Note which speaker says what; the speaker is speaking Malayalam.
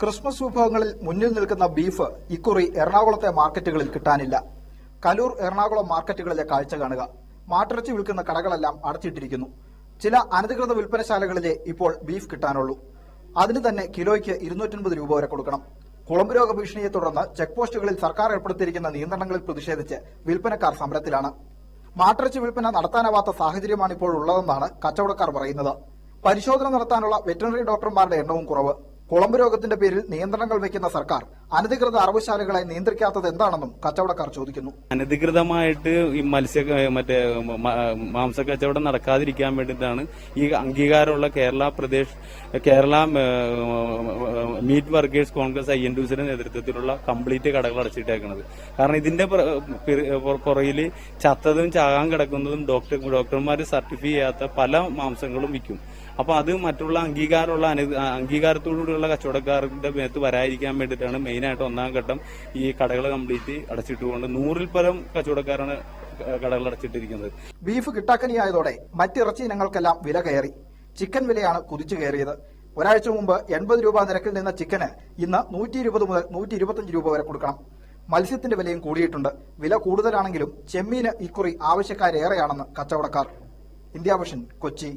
Speaker 1: ക്രിസ്മസ് വിഭവങ്ങളിൽ മുന്നിൽ നിൽക്കുന്ന ബീഫ് ഇക്കുറി എറണാകുളത്തെ മാർക്കറ്റുകളിൽ കിട്ടാനില്ല. കലൂർ എറണാകുളം മാർക്കറ്റുകളിലെ കാഴ്ച കാണുക. മാട്ടിറച്ചി വിൽക്കുന്ന കടകളെല്ലാം അടച്ചിട്ടിരിക്കുന്നു. ചില അനധികൃത വിൽപ്പനശാലകളിലെ ഇപ്പോൾ ബീഫ് കിട്ടാനുള്ളൂ. അതിന് തന്നെ കിലോയ്ക്ക് ഇരുന്നൂറ്റൻപത് രൂപ വരെ കൊടുക്കണം. കുളമ്പ് രോഗ ഭീഷണിയെ തുടർന്ന് ചെക്ക് പോസ്റ്റുകളിൽ സർക്കാർ ഏർപ്പെടുത്തിയിരിക്കുന്ന നിയന്ത്രണങ്ങളിൽ പ്രതിഷേധിച്ച് വിൽപ്പനക്കാർ സമരത്തിലാണ്. മാട്ടിറച്ചി വിൽപ്പന നടത്താനാവാത്ത സാഹചര്യമാണ് ഇപ്പോൾ ഉള്ളതെന്നാണ് കച്ചവടക്കാർ പറയുന്നത്. പരിശോധന നടത്താനുള്ള വെറ്ററിനറി ഡോക്ടർമാരുടെ എണ്ണവും കുറവ്. കുളമ്പ് രോഗത്തിന്റെ പേരിൽ നിയന്ത്രണങ്ങൾ വയ്ക്കുന്ന സർക്കാർ അനധികൃത അറവുശാലകളെ നിയന്ത്രിക്കാത്തത് എന്താണെന്നും കച്ചവടക്കാർ ചോദിക്കുന്നു.
Speaker 2: അനധികൃതമായിട്ട് ഈ മത്സ്യ മറ്റേ മാംസ കച്ചവടം നടക്കാതിരിക്കാൻ വേണ്ടിയിട്ടാണ് ഈ അംഗീകാരമുള്ള Kerala Pradesh Kerala meat workers Congress I N D നേതൃത്വത്തിലുള്ള കംപ്ലീറ്റ് കടകൾ അടച്ചിട്ടേക്കുന്നത് കാരണം ഇതിന്റെ പുറകിൽ ചത്തതും ചാകാൻ കിടക്കുന്നതും ഡോക്ടർ ഡോക്ടർമാർ സർട്ടിഫൈ ചെയ്യാത്ത പല മാംസങ്ങളും വിൽക്കും. അപ്പൊ അത് മറ്റുള്ള അംഗീകാരമുള്ള അനു അംഗീകാരത്തോടുകൂടിയുള്ള കച്ചവടക്കാരുടെ മേത്ത് വരാതിരിക്കാൻ വേണ്ടിയിട്ടാണ് മെയിനായിട്ട് ഒന്നാം ഘട്ടം ഈ കടകൾ കംപ്ലീറ്റ് അടച്ചിട്ടുകൊണ്ട് നൂറിൽ പരം കച്ചവടക്കാരാണ് കടകൾ അടച്ചിട്ടിരിക്കുന്നത്.
Speaker 1: ബീഫ് കിട്ടാക്കനിയായതോടെ മറ്റിറച്ചി ഇനങ്ങൾക്കെല്ലാം വില കയറി. ചിക്കൻ വിലയാണ് കുതിച്ചു കയറിയത്. ഒരാഴ്ച മുമ്പ് എൺപത് രൂപ നിരക്കിൽ നിന്ന ചിക്കന് ഇന്ന് നൂറ്റി ഇരുപത് മുതൽ നൂറ്റി ഇരുപത്തിയഞ്ച് രൂപ വരെ കൊടുക്കണം. മത്സ്യത്തിന്റെ വിലയും കൂടിയിട്ടുണ്ട്. വില കൂടുതലാണെങ്കിലും ചെമ്മീന് ഇക്കുറി ആവശ്യക്കാരേറെയാണെന്ന് കച്ചവടക്കാർ. India vision Kochi.